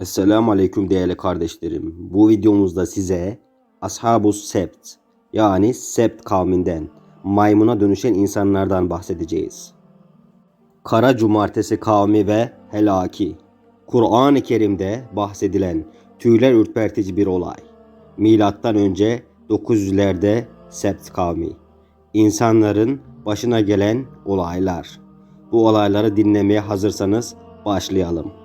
Esselamu Aleyküm değerli kardeşlerim. Bu videomuzda size Ashabus Sebt yani Sebt kavminden maymuna dönüşen insanlardan bahsedeceğiz. Kara Cumartesi kavmi ve helaki. Kur'an-ı Kerim'de bahsedilen tüyler ürpertici bir olay. Milattan önce 900'lerde Sebt kavmi. İnsanların başına gelen olaylar. Bu olayları dinlemeye hazırsanız başlayalım.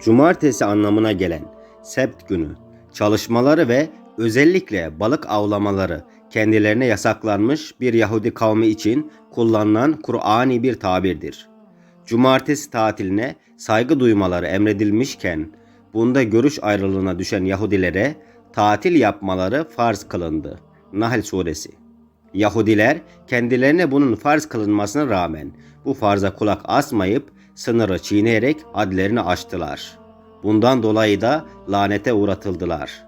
Cumartesi anlamına gelen sept günü çalışmaları ve özellikle balık avlamaları kendilerine yasaklanmış bir Yahudi kavmi için kullanılan Kur'ani bir tabirdir. Cumartesi tatiline saygı duymaları emredilmişken bunda görüş ayrılığına düşen Yahudilere tatil yapmaları farz kılındı. Nahl suresi. Yahudiler kendilerine bunun farz kılınmasına rağmen bu farza kulak asmayıp sınırı çiğneyerek adlerini aştılar. Bundan dolayı da lanete uğratıldılar.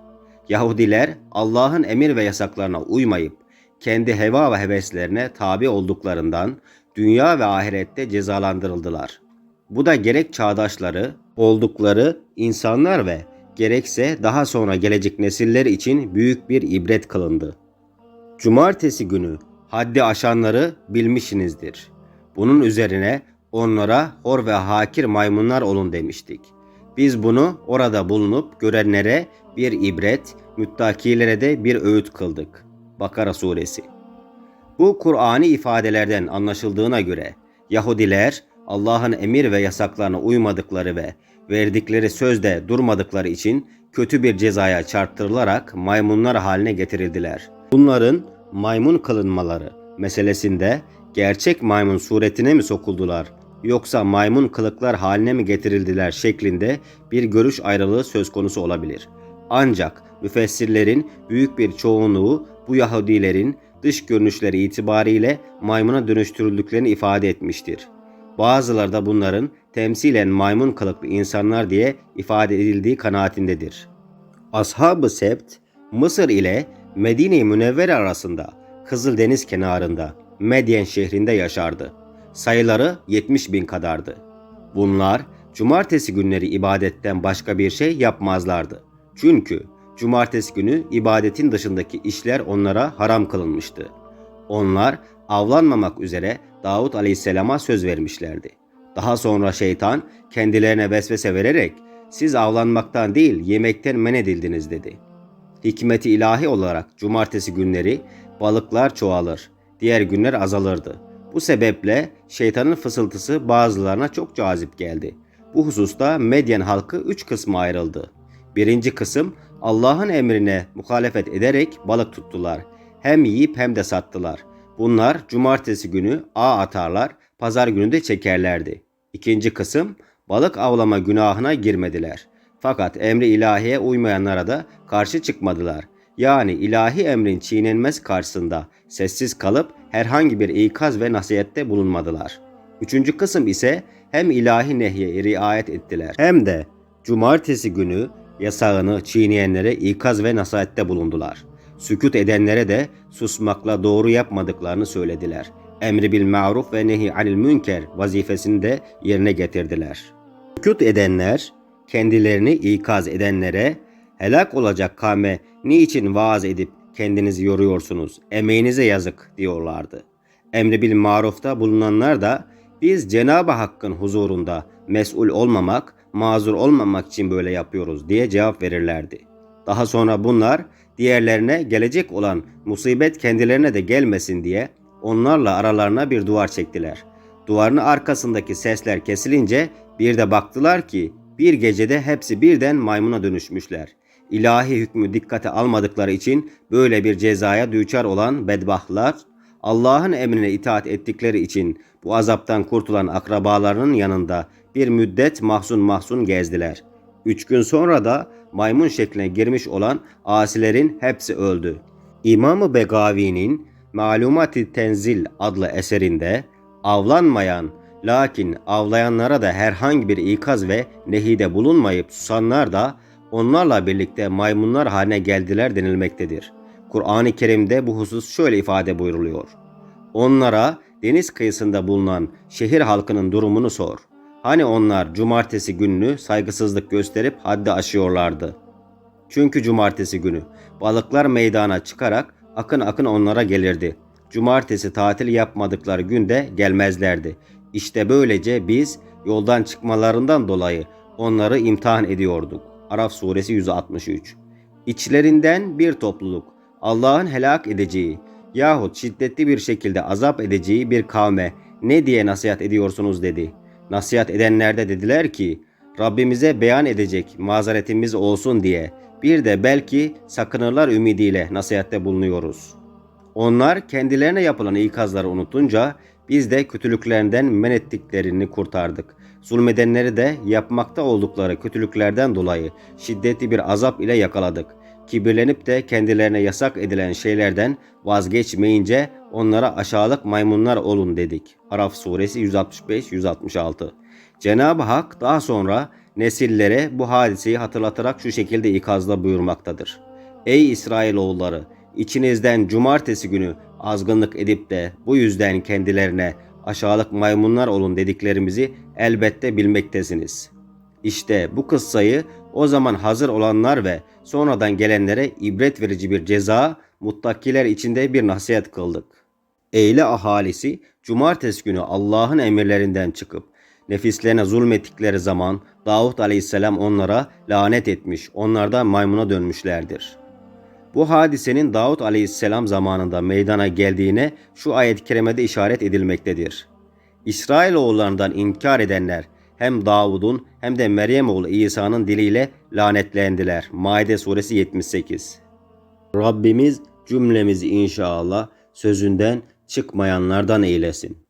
Yahudiler Allah'ın emir ve yasaklarına uymayıp kendi heva ve heveslerine tabi olduklarından dünya ve ahirette cezalandırıldılar. Bu da gerek çağdaşları oldukları insanlar ve gerekse daha sonra gelecek nesiller için büyük bir ibret kılındı. Cumartesi günü haddi aşanları bilmişsinizdir. Bunun üzerine onlara hor ve hakir maymunlar olun demiştik. Biz bunu orada bulunup görenlere bir ibret, müttakilere de bir öğüt kıldık. Bakara suresi. Bu Kur'ani ifadelerden anlaşıldığına göre Yahudiler Allah'ın emir ve yasaklarına uymadıkları ve verdikleri sözde durmadıkları için kötü bir cezaya çarptırılarak maymunlar haline getirildiler. Bunların maymun kılınmaları meselesinde gerçek maymun suretine mi sokuldular yoksa maymun kılıklar haline mi getirildiler şeklinde bir görüş ayrılığı söz konusu olabilir. Ancak müfessirlerin büyük bir çoğunluğu bu Yahudilerin dış görünüşleri itibariyle maymuna dönüştürüldüklerini ifade etmiştir. Bazıları da bunların temsilen maymun kılıklı insanlar diye ifade edildiği kanaatindedir. Ashab-ı Sebt, Mısır ile Medine-i Münevvere arasında Kızıldeniz kenarında Medyen şehrinde yaşardı. Sayıları 70 bin kadardı. Bunlar cumartesi günleri ibadetten başka bir şey yapmazlardı. Çünkü cumartesi günü ibadetin dışındaki işler onlara haram kılınmıştı. Onlar avlanmamak üzere Davut Aleyhisselam'a söz vermişlerdi. Daha sonra şeytan kendilerine vesvese vererek siz avlanmaktan değil yemekten men edildiniz dedi. Hikmeti ilahi olarak cumartesi günleri balıklar çoğalır, diğer günler azalırdı. Bu sebeple şeytanın fısıltısı bazılarına çok cazip geldi. Bu hususta Medyen halkı üç kısma ayrıldı. Birinci kısım Allah'ın emrine muhalefet ederek balık tuttular. Hem yiyip hem de sattılar. Bunlar cumartesi günü ağ atarlar, pazar günü de çekerlerdi. İkinci kısım balık avlama günahına girmediler. Fakat emri ilahiye uymayanlara da karşı çıkmadılar. Yani ilahi emrin çiğnenmez karşısında sessiz kalıp herhangi bir ikaz ve nasihette bulunmadılar. Üçüncü kısım ise hem ilahi nehye riayet ettiler hem de cumartesi günü yasağını çiğneyenlere ikaz ve nasihette bulundular. Sükut edenlere de susmakla doğru yapmadıklarını söylediler. Emri bil maruf ve nehi anil münker vazifesini de yerine getirdiler. Sükut edenler kendilerini ikaz edenlere helak olacak kavme niçin vaaz edip kendinizi yoruyorsunuz, emeğinize yazık diyorlardı. Emri bil marufta bulunanlar da biz Cenab-ı Hakk'ın huzurunda mesul olmamak, mazur olmamak için böyle yapıyoruz diye cevap verirlerdi. Daha sonra bunlar diğerlerine gelecek olan musibet kendilerine de gelmesin diye onlarla aralarına bir duvar çektiler. Duvarın arkasındaki sesler kesilince bir de baktılar ki bir gecede hepsi birden maymuna dönüşmüşler. İlahi hükmü dikkate almadıkları için böyle bir cezaya düçar olan bedbahtlar Allah'ın emrine itaat ettikleri için bu azaptan kurtulan akrabalarının yanında bir müddet mahzun mahzun gezdiler. Üç gün sonra da maymun şekline girmiş olan asilerin hepsi öldü. İmam-ı Begavi'nin Malumat-ı Tenzil adlı eserinde avlanmayan lakin avlayanlara da herhangi bir ikaz ve nehide bulunmayıp susanlar da onlarla birlikte maymunlar haline geldiler denilmektedir. Kur'an-ı Kerim'de bu husus şöyle ifade buyruluyor. Onlara deniz kıyısında bulunan şehir halkının durumunu sor. Hani onlar cumartesi gününü saygısızlık gösterip haddi aşıyorlardı. Çünkü cumartesi günü balıklar meydana çıkarak akın akın onlara gelirdi. Cumartesi tatil yapmadıkları günde gelmezlerdi. İşte böylece biz yoldan çıkmalarından dolayı onları imtihan ediyorduk. Araf suresi 163. İçlerinden bir topluluk Allah'ın helak edeceği yahut şiddetli bir şekilde azap edeceği bir kavme ne diye nasihat ediyorsunuz dedi. Nasihat edenler de dediler ki Rabbimize beyan edecek mazeretimiz olsun diye bir de belki sakınırlar ümidiyle nasihatte bulunuyoruz. Onlar kendilerine yapılan ikazları unutunca biz de kötülüklerinden men ettiklerini kurtardık. Zulmedenleri de yapmakta oldukları kötülüklerden dolayı şiddetli bir azap ile yakaladık. Kibirlenip de kendilerine yasak edilen şeylerden vazgeçmeyince onlara aşağılık maymunlar olun dedik. Araf suresi 165-166 Cenab-ı Hak daha sonra nesillere bu hadiseyi hatırlatarak şu şekilde ikazda buyurmaktadır. Ey İsrailoğulları! içinizden cumartesi günü azgınlık edip de bu yüzden kendilerine aşağılık maymunlar olun dediklerimizi elbette bilmektesiniz. İşte bu kıssayı o zaman hazır olanlar ve sonradan gelenlere ibret verici bir ceza, muttakiler içinde bir nasihat kıldık. Eyle ahalisi cumartesi günü Allah'ın emirlerinden çıkıp nefislerine zulmettikleri zaman Davut aleyhisselam onlara lanet etmiş, onlar da maymuna dönmüşlerdir. Bu hadisenin Davut aleyhisselam zamanında meydana geldiğine şu ayet-i kerimede işaret edilmektedir. İsrailoğullarından inkar edenler hem Davud'un hem de Meryem oğlu İsa'nın diliyle lanetlendiler. Maide suresi 78. Rabbimiz cümlemizi inşallah sözünden çıkmayanlardan eylesin.